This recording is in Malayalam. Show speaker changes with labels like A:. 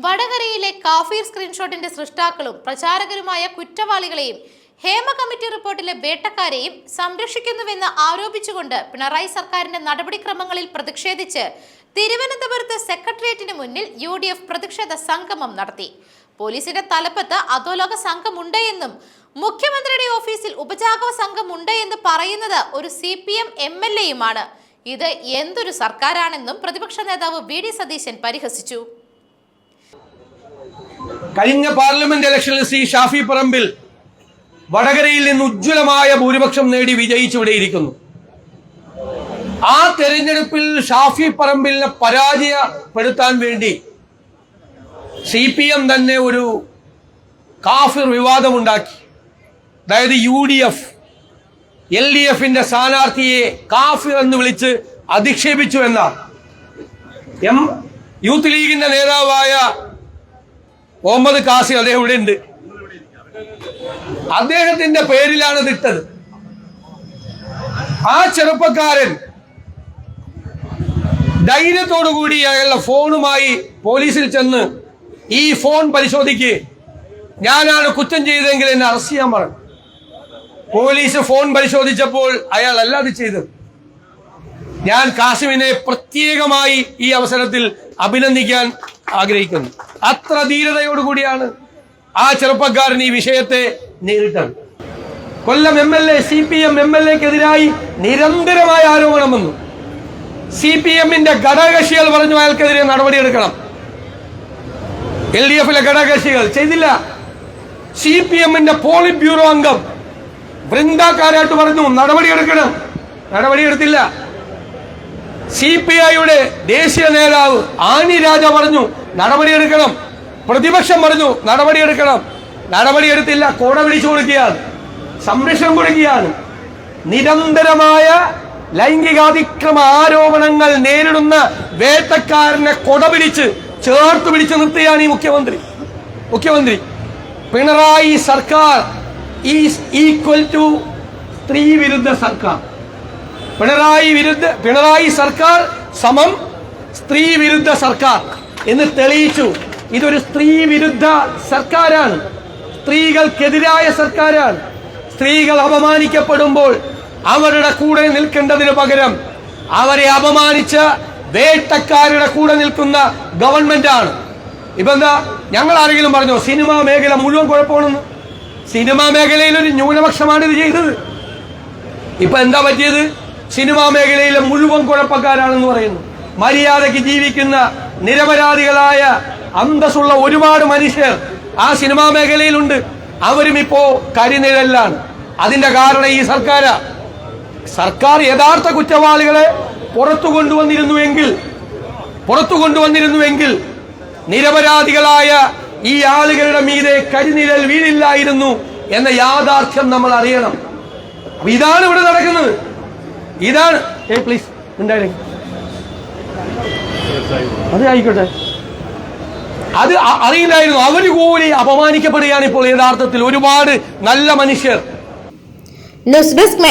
A: വടകരയിലെ കാഫീർ സ്ക്രീൻഷോട്ടിന്റെ സൃഷ്ടാക്കളും പ്രചാരകരുമായ കുറ്റവാളികളെയും ഹേമ കമ്മിറ്റി റിപ്പോർട്ടിലെ വേട്ടക്കാരെയും സംരക്ഷിക്കുന്നുവെന്ന് ആരോപിച്ചുകൊണ്ട് പിണറായി സർക്കാരിന്റെ നടപടിക്രമങ്ങളിൽ പ്രതിഷേധിച്ച് തിരുവനന്തപുരത്ത് സെക്രട്ടേറിയറ്റിന് മുന്നിൽ യു ഡി എഫ് പ്രതിഷേധ സംഗമം നടത്തി. പോലീസിന്റെ തലപ്പത്ത് അധോലോക സംഘമുണ്ട് എന്നും മുഖ്യമന്ത്രിയുടെ ഓഫീസിൽ ഉപജാഗവ സംഘമുണ്ട് എന്ന് പറയുന്നത് ഒരു C P M M L എയുമാണ്. ഇത് എന്തൊരു സർക്കാരാണെന്നും പ്രതിപക്ഷ നേതാവ് വി ഡി സതീശൻ പരിഹസിച്ചു.
B: കഴിഞ്ഞ പാർലമെന്റ് ഇലക്ഷനിൽ ശ്രീ ഷാഫി പറമ്പിൽ വടകരയിൽ നിന്ന് ഉജ്ജ്വലമായ ഭൂരിപക്ഷം നേടി വിജയിച്ചുവിടെയിരിക്കുന്നു ആ തെരഞ്ഞെടുപ്പിൽ ഷാഫി പറമ്പിലിനെ പരാജയപ്പെടുത്താൻ വേണ്ടി സി പി എം തന്നെ ഒരു കാഫിർ വിവാദമുണ്ടാക്കി. അതായത് U D F L D എഫിന്റെ സ്ഥാനാർത്ഥിയെ കാഫിർ എന്ന് വിളിച്ച് അധിക്ഷേപിച്ചു എന്നാണ്. എം യൂത്ത് ലീഗിന്റെ നേതാവായ മുഹമ്മദ് കാസി അദ്ദേഹം ഇവിടെ ഉണ്ട്. അദ്ദേഹത്തിന്റെ പേരിലാണ് ഇട്ടത്. ആ ചെറുപ്പക്കാരൻ ധൈര്യത്തോടുകൂടി അയാളുടെ ഫോണുമായി പോലീസിൽ ചെന്ന് ഈ ഫോൺ പരിശോധിക്ക്. ഞാനാണ് കുറ്റം ചെയ്തതെങ്കിൽ എന്നെ അറസ്റ്റ് ചെയ്യാൻ പറഞ്ഞു പോലീസ് ഫോൺ പരിശോധിച്ചപ്പോൾ അയാൾ അല്ല അത് ചെയ്തത്. ഞാൻ കാസിമിനെ പ്രത്യേകമായി ഈ അവസരത്തിൽ അഭിനന്ദിക്കാൻ ആഗ്രഹിക്കുന്നു. അത്ര ധീരതയോടുകൂടിയാണ് ആ ചെറുപ്പക്കാരൻ ഈ വിഷയത്തെ നേരിട്ടത്. Kollam M L A C P M M L എക്കെതിരായി നിരന്തരമായ ആരോപണം വന്നു. സി പി എമ്മിന്റെ ഘടകകക്ഷികൾ പറഞ്ഞു അയാൾക്കെതിരെ നടപടിയെടുക്കണം. എൽ ഡി എഫിലെ ഘടകകക്ഷികൾ ചെയ്തില്ല. സി പി എമ്മിന്റെ പോളിറ്റ് ബ്യൂറോ അംഗം വൃന്ദാക്കാരായിട്ട് പറഞ്ഞു നടപടിയെടുക്കണം. നടപടിയെടുത്തില്ല. സി പി ഐയുടെ ദേശീയ നേതാവ് ആനി രാജ പറഞ്ഞു നടപടിയെടുക്കണം. പ്രതിപക്ഷം പറഞ്ഞു നടപടിയെടുക്കണം. നടപടിയെടുത്തില്ല കോട പിടിച്ചു കൊടുക്കുകയാണ്. സംരക്ഷണം കൊടുക്കുകയാണ്. നിരന്തരമായ ലൈംഗികാതിക്രമ ആരോപണങ്ങൾ നേരിടുന്ന വേട്ടക്കാരനെ കൊട പിടിച്ച് ചേർത്ത് പിടിച്ച് നിർത്തുകയാണ് ഈ മുഖ്യമന്ത്രി. മുഖ്യമന്ത്രി പിണറായി സർക്കാർ ഈസ് ഈക്വൽ ടു സ്ത്രീ വിരുദ്ധ സർക്കാർ. പിണറായി വിരുദ്ധ പിണറായി സർക്കാർ സമം സ്ത്രീ വിരുദ്ധ സർക്കാർ. എന്ന് തെളിയിച്ചു. ഇതൊരു സ്ത്രീ വിരുദ്ധ സർക്കാരാണ്. സ്ത്രീകൾക്കെതിരായ സർക്കാരാണ്. സ്ത്രീകൾ അപമാനിക്കപ്പെടുമ്പോൾ അവരുടെ കൂടെ നിൽക്കേണ്ടതിന് പകരം അവരെ അപമാനിച്ച വേട്ടക്കാരുടെ കൂടെ നിൽക്കുന്ന ഗവൺമെന്റാണ്. ഇപ്പൊ എന്താ ഞങ്ങൾ ആരെങ്കിലും പറഞ്ഞോ സിനിമാ മേഖല മുഴുവൻ കുഴപ്പമാണെന്ന്? സിനിമാ മേഖലയിൽ ഒരു ന്യൂനപക്ഷമാണ് ഇത് ചെയ്തത്. ഇപ്പൊ എന്താ പറ്റിയത്? സിനിമാ മേഖലയിലെ മുഴുവൻ കുഴപ്പക്കാരാണെന്ന് പറയുന്നു. മര്യാദയ്ക്ക് ജീവിക്കുന്ന നിരപരാധികളായ അന്തസ്സുള്ള ഒരുപാട് മനുഷ്യർ ആ സിനിമാ മേഖലയിലുണ്ട്. അവരും ഇപ്പോ കരിനിഴലിലാണ്. അതിന്റെ കാരണം ഈ സർക്കാരാ. സർക്കാർ യഥാർത്ഥ കുറ്റവാളികളെ പുറത്തു കൊണ്ടുവന്നിരുന്നുവെങ്കിൽ പുറത്തു കൊണ്ടുവന്നിരുന്നുവെങ്കിൽ നിരപരാധികളായ ഈ ആളുകളുടെ മീതെ കരിനിഴൽ വീഴില്ലായിരുന്നു എന്ന യാഥാർത്ഥ്യം നമ്മൾ അറിയണം. ഇതാണ് ഇവിടെ നടക്കുന്നത്. ഇതാണ് ഏ പ്ലീസ് ഉണ്ടായിരുന്നു അത് ആയിക്കോട്ടെ. അത് അറിയില്ലായിരുന്നു. അവർ കൂടി അപമാനിക്കപ്പെടുകയാണ് ഇപ്പോൾ യഥാർത്ഥത്തിൽ. ഒരുപാട് നല്ല മനുഷ്യർ.
A: News desk